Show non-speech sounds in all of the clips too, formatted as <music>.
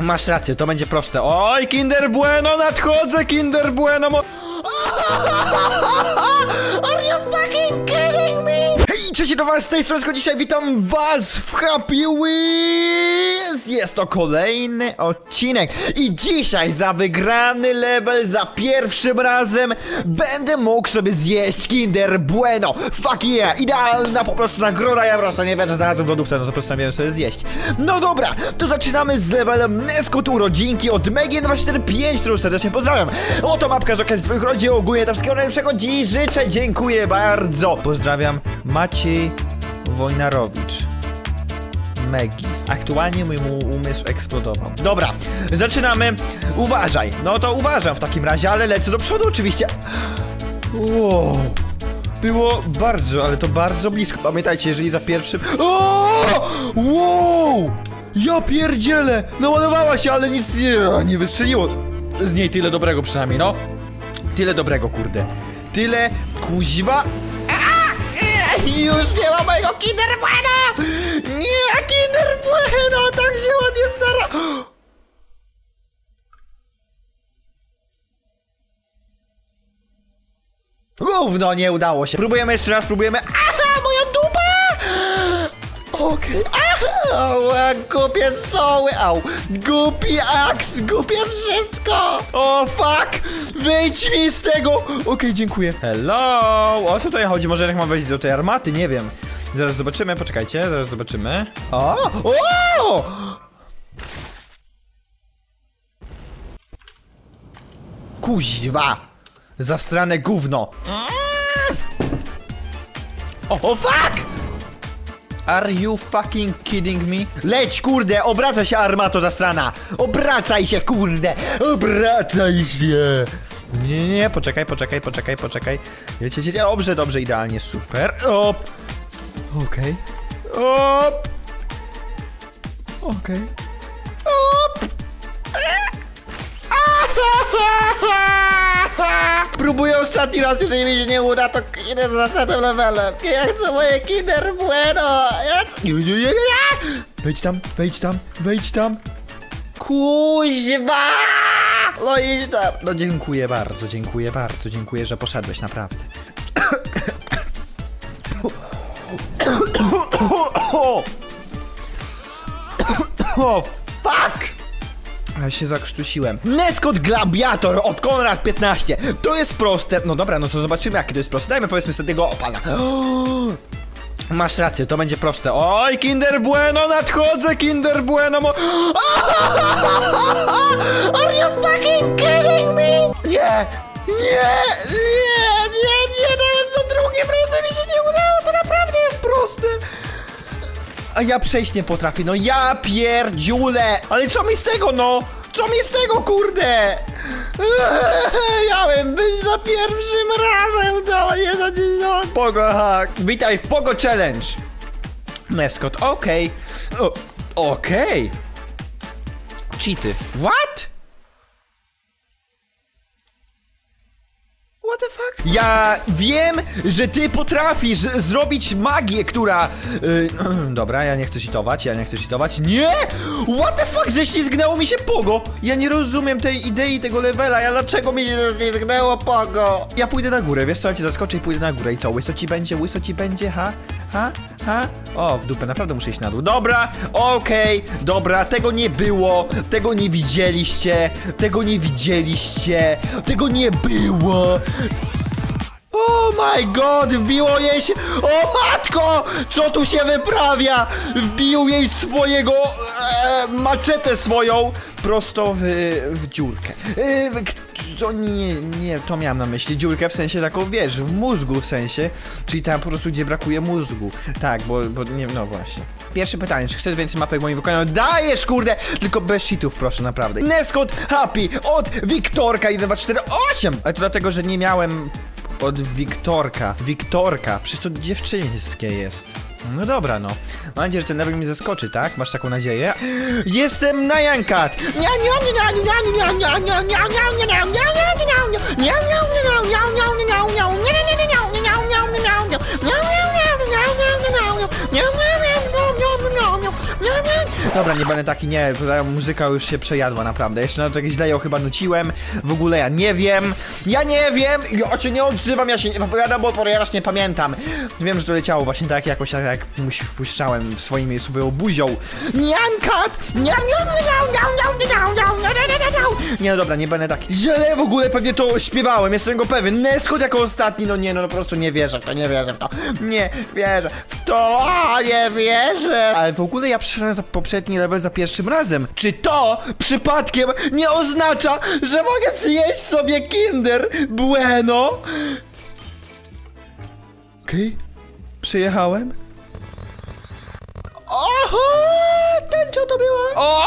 Masz rację, to będzie proste. Oj, Kinder Bueno, nadchodzę, Kinder Bueno. Mo... <laughs> Are you fucking Hej, cześć do was, z tej strony dzisiaj witam was w Happy Wheels! Jest to kolejny odcinek i dzisiaj za wygrany level, za pierwszym razem będę mógł sobie zjeść Kinder Bueno. Fuck yeah, idealna po prostu nagroda, ja po prostu nie wiem, że znalazłem w lodówce, no to postanowiłem sobie zjeść. No dobra, to zaczynamy z levelem Neskot urodzinki od Megien245, którą serdecznie pozdrawiam. Oto mapka z okazji twoich urodzin, ogólnie to wszystkiego najlepszego dziś życzę, dziękuję bardzo. Pozdrawiam, Maciej Wojnarowicz. Megi. Aktualnie mój umysł eksplodował. Dobra, zaczynamy. Uważaj. No to uważam w takim razie, ale lecę do przodu oczywiście. Wow. Było bardzo, ale to bardzo blisko. Pamiętajcie, jeżeli za pierwszym... O! Wow! Ja pierdzielę! Naładowała się, ale nic nie, nie wystrzeliło. Z niej tyle dobrego przynajmniej, no. Tyle dobrego, kurde. Tyle kuźwa... Już nie ma mojego Kinder Bueno! Nie, Kinder Bueno! Tak się ładnie stara... Gówno, nie udało się. Próbujemy jeszcze raz, próbujemy... Dupa! Okej. Ała, głupie stoły, au. Głupi aks, głupie wszystko. O, fuck! Wyjdź mi z tego! Okej, dziękuję. Hello! O co tutaj chodzi? Może jak mam wejść do tej armaty? Nie wiem. Zaraz zobaczymy, poczekajcie, zaraz zobaczymy. O! O! Kuźwa! Zastrane gówno! O, fuck! Are you fucking kidding me? Leć, kurde! Obracaj się, armato zastrana! Obracaj się, kurde! Obracaj się! Nie, nie, nie, poczekaj, poczekaj, poczekaj, poczekaj. Jedź, jedź. Dobrze, dobrze, idealnie, super. Op! Okej. Op! Okej. Op! Próbuję ostatni raz, jeżeli mi się nie uda, to idę z następnym levelem. Ja chcę moje Kinder Bueno. Ja. Nie, nie, nie, nie. Wejdź tam, wejdź tam, wejdź tam. Kuźwa! No idź tam. No dziękuję bardzo, dziękuję bardzo, dziękuję, że poszedłeś, naprawdę. <coughs> O, fuck! Ja się zakrztusiłem. Neskot Glabiator od Konrad 15. To jest proste. No dobra, no to zobaczymy, jakie to jest proste. Dajmy powiedzmy sobie tego opana. <gasps> Masz rację, to będzie proste. Oj, Kinder Bueno, nadchodzę, Kinder Bueno. Mo... <laughs> Are you fucking kidding me? Nie, nie, nie, nie, nie, nawet za drugim razem mi się nie udało, to naprawdę jest proste. A ja przejść nie potrafię, no ja pierdziule! Ale co mi z tego, no? Co mi z tego, kurde? Miałem być za pierwszym razem, to nie za dziesiąt. Pogo hack. Witaj w Pogo Challenge. Meskot, okej. O, Okej. Cheaty. What? What the fuck? Ja wiem, że ty potrafisz zrobić magię, która... Yy, <clears throat> dobra, ja nie chcę cheatować, ja nie chcę cheatować. Nie! What the fuck, ześlizgnęło mi się pogo! Ja nie rozumiem tej idei, tego levela, ja dlaczego mi się ześlizgnęło pogo? Ja pójdę na górę, wiesz co, ja cię zaskoczę i pójdę na górę i co, łyso ci będzie, łyso ci będzie, ha? Ha? Ha? O, w dupę, naprawdę muszę iść na dół. Dobra, okej, dobra, tego nie było, tego nie widzieliście, tego nie widzieliście, tego nie było. Oh my god, wbiło jej się... O matko! Co tu się wyprawia? Wbił jej swojego... E, maczetę swoją prosto w, w dziurkę. E, to nie, nie, to miałem na myśli. Dziurkę w sensie taką, wiesz, w mózgu w sensie. Czyli tam po prostu, gdzie brakuje mózgu. Tak, bo, bo nie, no właśnie. Pierwsze pytanie, czy chcesz więcej mapek w moim wykonaniu? Dajesz, kurde! Tylko bez cheatów, proszę, naprawdę. Neskot Happy od Wiktorka 1248! Ale to dlatego, że nie miałem od Wiktorka. Wiktorka. Przecież to dziewczyńskie jest. No dobra, no. Mam nadzieję, że ten level mi zaskoczy, tak? Masz taką nadzieję? Jestem na Jankat! Dobra, nie będę taki, nie, ta muzyka już się przejadła naprawdę. Jeszcze na to jakieś źle ją chyba nuciłem. W ogóle ja nie wiem. Ja nie wiem! Ja cię nie odzywam, ja się nie wypowiadam, bo ponieważ nie pamiętam. Wiem, że to leciało właśnie tak jakoś, tak jak wpuszczałem swoimi swoją buzią. Miankat! Nie no dobra, nie będę taki. Źle w ogóle pewnie to śpiewałem, jestem go pewien. Neskot jako ostatni, no nie no, po prostu nie wierzę w to, nie wierzę w to. Nie wierzę w to, nie wierzę. Ale w ogóle ja przyszedłem za poprzednim poprzedni level za pierwszym razem. Czy to przypadkiem nie oznacza, że mogę zjeść sobie Kinder Bueno? Okej, przyjechałem. Oho! Tęcza to była! O!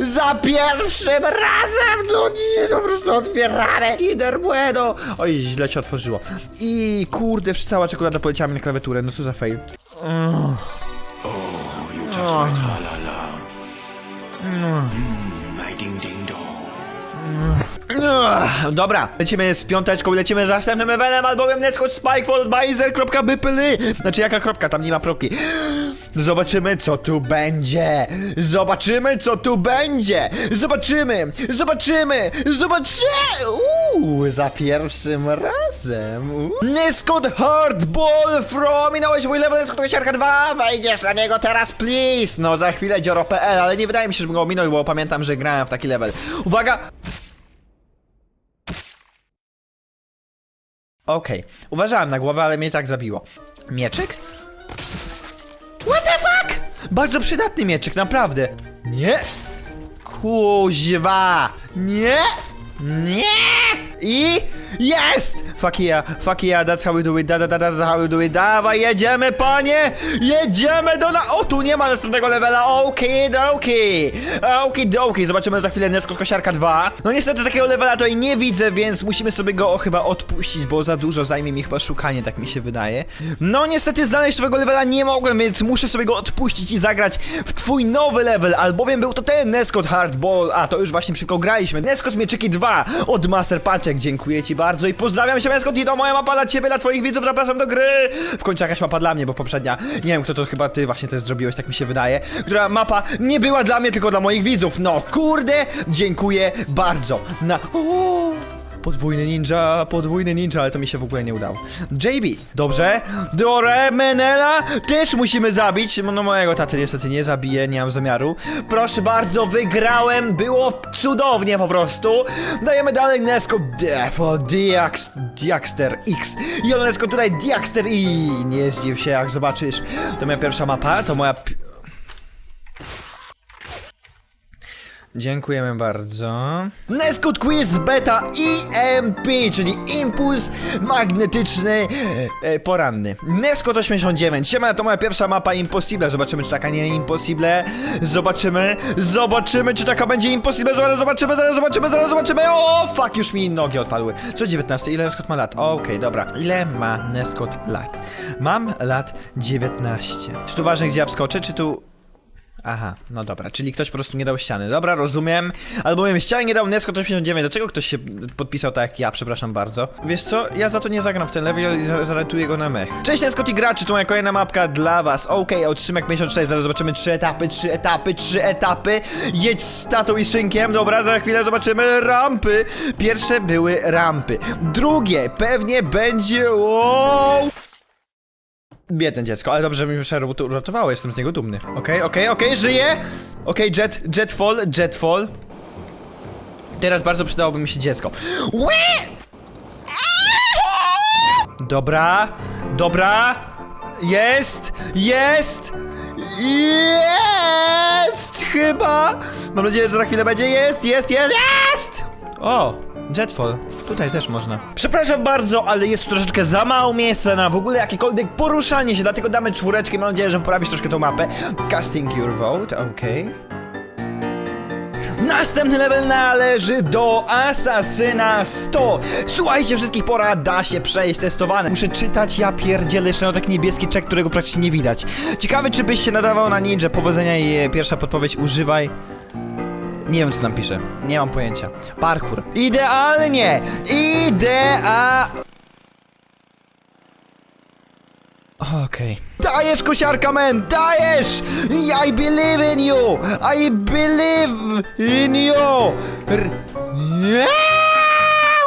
Za pierwszym razem! No nie, po prostu otwieramy! Kinder Bueno! Oj, źle się otworzyło. I kurde, cała czekolada poleciała mi na klawiaturę, no co za fail. My Ugh, Dobra, lecimy z piąteczką, lecimy z następnym levelem, albowiem Netcode Spike followed by zer.bypyly. Znaczy jaka kropka, tam nie ma kropki. Zobaczymy co tu będzie. Zobaczymy co tu będzie. Zobaczymy, zobaczymy, zobaczymy. Uuu, za pierwszym razem. Uuu. Hardball from minąłeś mój level Nescode Siarka 2. Wejdziesz na niego teraz, please. No za chwilę dzioro.pl, ale nie wydaje mi się, żebym go ominął, bo pamiętam, że grałem w taki level. Uwaga, Okej, uważałem na głowę, ale mnie tak zabiło. Mieczyk? What the fuck? Bardzo przydatny mieczyk, naprawdę. Nie. Kuźwa. Nie. Nie. I jest! Fuck yeah, fuck yeah, that's how we do it, da, da, da, that's how we do it. Dawaj, jedziemy, panie! Jedziemy do na... O, tu nie ma następnego levela, okej, okej. Okej, okej, zobaczymy za chwilę Neskot Kosiarka 2. No niestety takiego levela tutaj nie widzę, więc musimy sobie go chyba odpuścić, bo za dużo zajmie mi chyba szukanie, tak mi się wydaje. No niestety znaleźć nowego levela nie mogłem, więc muszę sobie go odpuścić i zagrać w twój nowy level, albowiem był to ten Neskot Hardball, a to już właśnie szybko graliśmy. Neskot Mieczyki 2 od Master Paczek, dziękuję ci bardzo i pozdrawiam się Neskot i to moja mapa dla ciebie, dla twoich widzów, zapraszam do gry! W końcu jakaś mapa dla mnie, bo poprzednia, nie wiem kto to, chyba ty właśnie też zrobiłeś, tak mi się wydaje, która mapa nie była dla mnie, tylko dla moich widzów, no kurde, dziękuję bardzo. Na... Podwójny ninja, podwójny ninja, ale to mi się w ogóle nie udało. JB, dobrze. Dore Menela też musimy zabić. No mojego taty niestety nie zabiję, nie mam zamiaru. Proszę bardzo, wygrałem, było cudownie po prostu. Dajemy dalej Nesko Defo Diax, Diaxter X. I on Nesko tutaj Diaxter i nie zdziw się jak zobaczysz. To moja pierwsza mapa, to moja... Dziękujemy bardzo. Neskut Quiz Beta EMP, czyli impuls magnetyczny e, poranny. Neskut 89. Siema, to moja pierwsza mapa Impossible. Zobaczymy, czy taka nie Impossible. Zobaczymy, zobaczymy, czy taka będzie Impossible. Zaraz zobaczymy, zaraz zobaczymy, zaraz zobaczymy. O, fuck, już mi nogi odpadły. Co 19? Ile Neskot ma lat? Okej, dobra. Ile ma Neskot lat? Mam lat 19. Czy tu ważne, gdzie ja wskoczę, czy tu... Aha, no dobra, czyli ktoś po prostu nie dał ściany. Dobra, rozumiem. Albo wiem, ściany nie dał Nesko 89. Dlaczego ktoś się podpisał tak jak ja, przepraszam bardzo? Wiesz co, ja za to nie zagram w ten level i za- zaratuję go na mech. Cześć Neskot i graczy, to moja kolejna mapka dla was. Okej, okay, otrzymek 56, zaraz zobaczymy trzy etapy, trzy etapy, trzy etapy. Jedź z tatą i szynkiem, dobra, za chwilę zobaczymy rampy. Pierwsze były rampy. Drugie pewnie będzie... Wow! Biedne dziecko, ale dobrze mi się uratowało, jestem z niego dumny. Okej, okej, okej, żyje! Okej, jet, jetfall, jetfall. Teraz bardzo przydałoby mi się dziecko. Dobra, dobra. Jest, jest, jest! Chyba! Mam nadzieję, że za chwilę będzie. Jest, jest, jest, jest! O, Jetfall. Tutaj też można. Przepraszam bardzo, ale jest tu troszeczkę za mało miejsca na w ogóle jakiekolwiek poruszanie się, dlatego damy czwóreczkę mam nadzieję, że poprawisz troszkę tą mapę. Casting your vote, okej. Następny level należy do Asasyna 100. Słuchajcie, wszystkich porad da się przejść testowane. Muszę czytać, ja pierdzielę jeszcze na taki niebieski czek, którego praktycznie nie widać. Ciekawy, czy byś się nadawał na ninja. Powodzenia i pierwsza podpowiedź, używaj nie wiem, co tam pisze. Nie mam pojęcia. Parkour. Idealnie! Idea... Okej. Dajesz, kosiarka man, dajesz! I believe in you! I believe in you! Nie!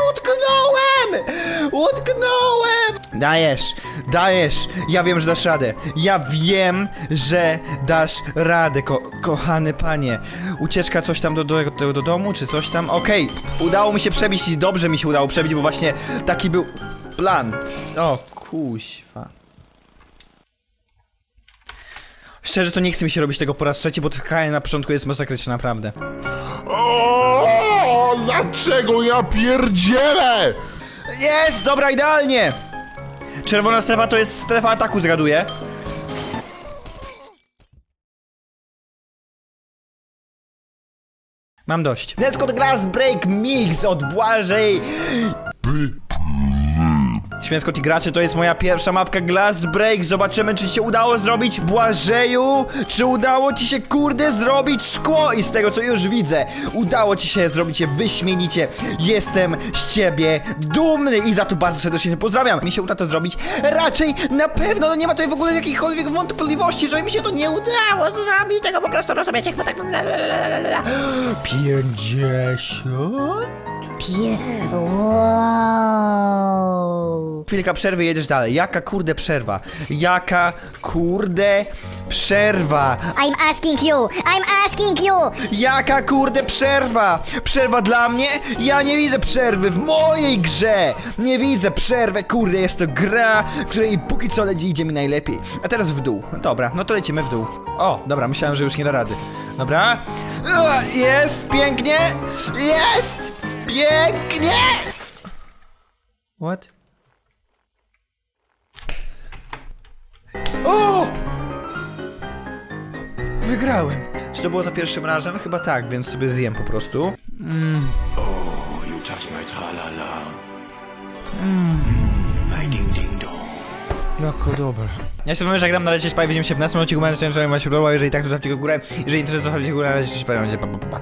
Utknąłem! Utknąłem! Dajesz, dajesz! Ja wiem, że dasz radę. Ja wiem, że dasz radę, ko kochany panie. Ucieczka coś tam do, do, do, do domu, czy coś tam? Okej, udało mi się przebić i dobrze mi się udało przebić, bo właśnie taki był plan. O, kuźwa. Szczerze to nie chce mi się robić tego po raz trzeci, bo tkanie na początku jest masakryczne, naprawdę. O, dlaczego ja pierdzielę? Jest! Dobra, idealnie! Czerwona strefa to jest strefa ataku, zgaduję. Mam dość. Let's go the Glass Break Mix od Błażej. I gracze to jest moja pierwsza mapka Glass Break. Zobaczymy, czy ci się udało zrobić Błażeju, czy udało ci się kurde zrobić szkło. I z tego co już widzę, udało ci się zrobić je wyśmienicie. Jestem z ciebie dumny i za to bardzo serdecznie pozdrawiam. Mi się uda to zrobić raczej na pewno. No nie ma tutaj w ogóle jakichkolwiek wątpliwości, że mi się to nie udało zrobić. Tego po prostu rozumiecie, bo tak... 50? Wow. Chwilka przerwy, jedziesz dalej. Jaka kurde przerwa? Jaka kurde przerwa? I'm asking you. I'm asking you. Jaka kurde przerwa? Przerwa dla mnie? Ja nie widzę przerwy w mojej grze! Nie widzę przerwy, kurde, jest to gra, w której póki co leci idzie mi najlepiej. A teraz w dół. Dobra, no to lecimy w dół. O, dobra, myślałem, że już nie da rady. Dobra. Ua, Jest, pięknie! Jest! Pięknie! What? O! Wygrałem. Czy to było za pierwszym razem? Chyba tak, więc sobie zjem po prostu. You touch my tra-la-la. My ding-ding-dong. Jako dobra. Ja się że jak dam nalecieć, pa, widzimy się w następnym odcinku, będę chciał, że macie podobał, jeżeli tak, to zostawcie go w górę, jeżeli to jest zostawcie górę, ale jeszcze będzie pa, pa, pa, pa.